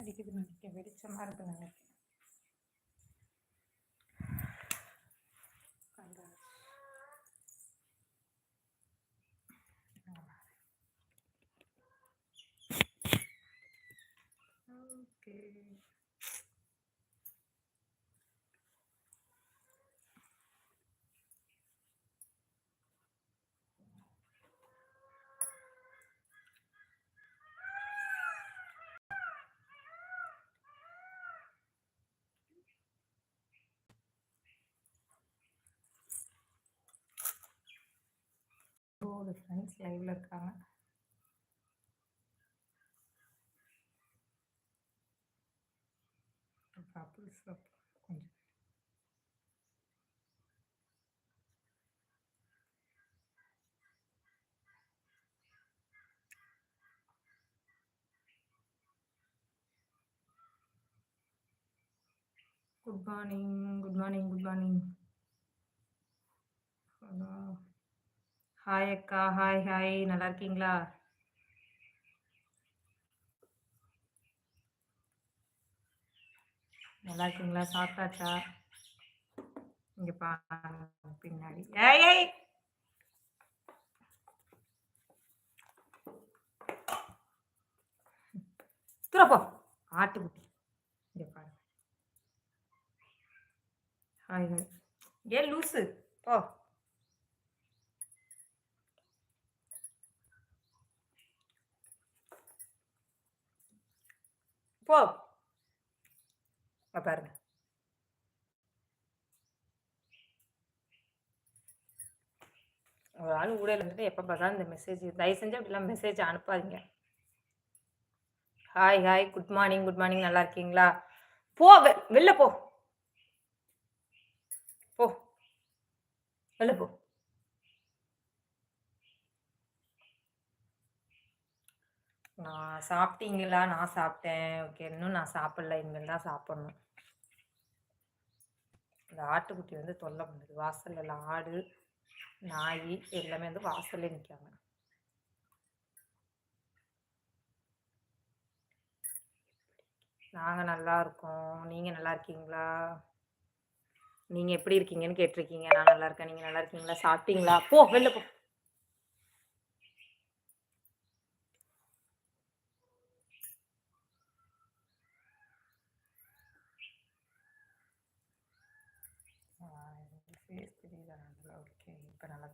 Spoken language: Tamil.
അടിക്കുന്നുണ്ട് വെളിച്ചം മാറുന്നുണ്ട് Okay. ஃப்ரெண்ட்ஸ் லைவ்ல இருக்காங்க கப்புள்ஸ் கொஞ்சம் good morning good morning good morning hi அக்கா ஹாய் ஹாய் நல்லா இருக்கீங்களா? நல்லா இருக்கீங்களா? சாப்பிட்டாச்சா? இங்க பாருங்க பின்னாடி. ஏய் துறப்போ ஆட்டுக்குட்டி. இங்க பாருங்க. ஹாய் ஹாய் ஏன் லூசு. போ. போ. பாருங்க. ஒரு ஆள் ஊடையில் இருந்துட்டு எப்போ பார்த்தாலும் இந்த மெசேஜ் தயவு செஞ்சு அப்படிலாம் message அனுப்பாதீங்க. Hi hi good morning good morning நல்லா இருக்கீங்களா? போ வெளில போ. போ. வெளில போ. நான் சாப்பிட்டீங்களா? நான் சாப்பிட்டேன். ஓகே இன்னும் நான் சாப்பிடல. இனிமேல் தான் சாப்பிட்ணும். இந்த ஆட்டுக்குட்டி வந்து தொல்லை பண்ணுது. வாசலில் ஆடு நாய் எல்லாமே வந்து வாசல்ல நிற்காங்க நாங்கள் நல்லா இருக்கோம். நீங்கள் நல்லா இருக்கீங்களா? நீங்கள் எப்படி இருக்கீங்கன்னு கேட்டிருக்கீங்க. நான் நல்லா இருக்கேன். நீங்கள் நல்லா இருக்கீங்களா? சாப்பிட்டீங்களா? போ வெளில போ. Sí, Festividad, ok, para la